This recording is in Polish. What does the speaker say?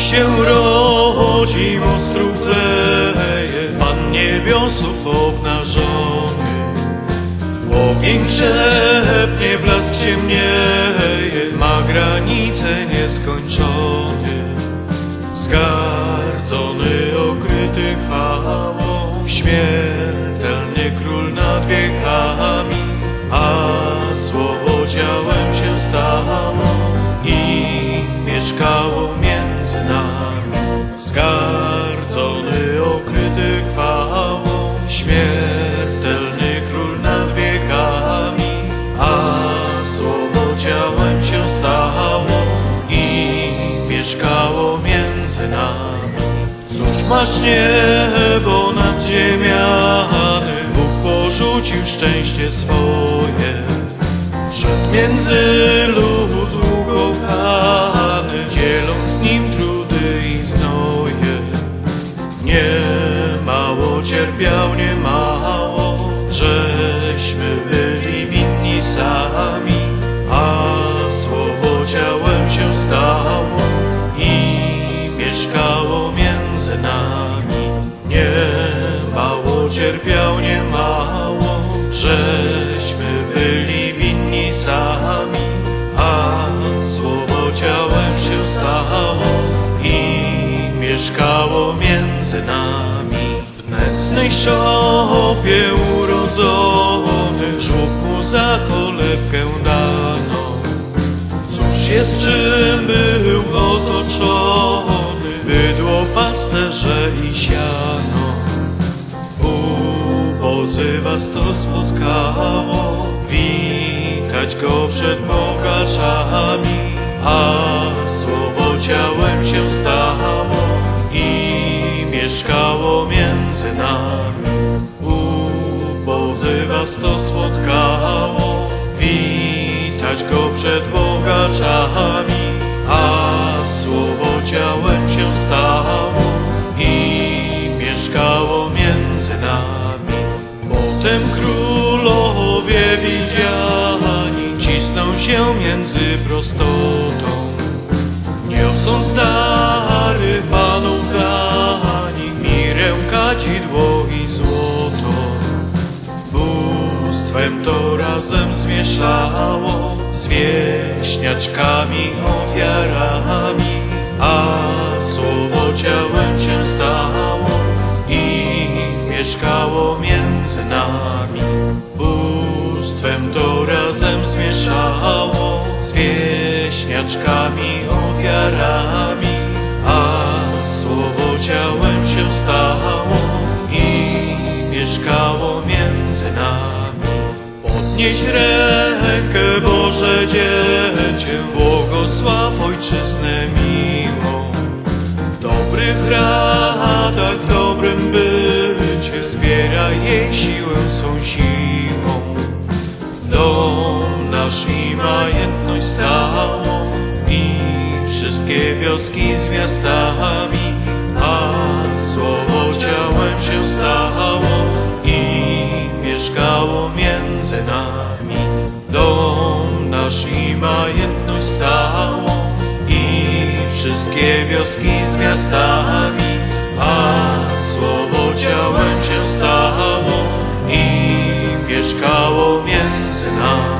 się rodzi, moc trupleje, Pan niebiosów obnażony. Ogień grzebnie, blask ciemnieje, ma granice nieskończone. Zgardzony, okryty chwałą, śmiertelny król nad wiekami, a słowo ciałem się stało i mieszkało nami. Zgardzony, okryty chwałą, śmiertelny król nad wiekami, a słowo ciałem się stało i mieszkało między nami. Cóż masz niebo nad ziemiany, Bóg porzucił szczęście swoje. Wszedł między lud ukochany, dzieląc z nim trudy i znoje. Nie mało cierpiał, nie mało, żeśmy byli winni sami, a słowo ciałem się stało i mieszkało między nami. Nie mało cierpiał, nie mało, żeśmy byli mieszkało między nami. W nędznej szopie urodzony, żłób mu za kolebkę dano. Cóż jest, czym był otoczony, bydło, pasterze i siano. Ubodzy was to spotkało, witać go przed bogaczami, a słowo ciałem się stało mieszkało między nami. Ubodzy was to spotkało, witać go przed bogaczami, a słowo ciałem się stało i mieszkało między nami. Potem królowie widziani cisną się między prostotą, niosąc dary to razem zmieszało z wieśniaczkami, ofiarami, a słowo ciałem się stało i mieszkało między nami. Bóstwem to razem zmieszało z wieśniaczkami, ofiarami, a słowo ciałem się stało i mieszkało. Podnieś rękę, Boże Dziecię, błogosław Ojczyznę miłą. W dobrych radach, w dobrym bycie, wspieraj jej siłę swą siłą. Dom nasz i majętność stałą i wszystkie wioski z miastami, a słowo ciałem się stało Nasz i majętność stałą i wszystkie wioski z miastami, a słowo ciałem się stało i mieszkało między nami.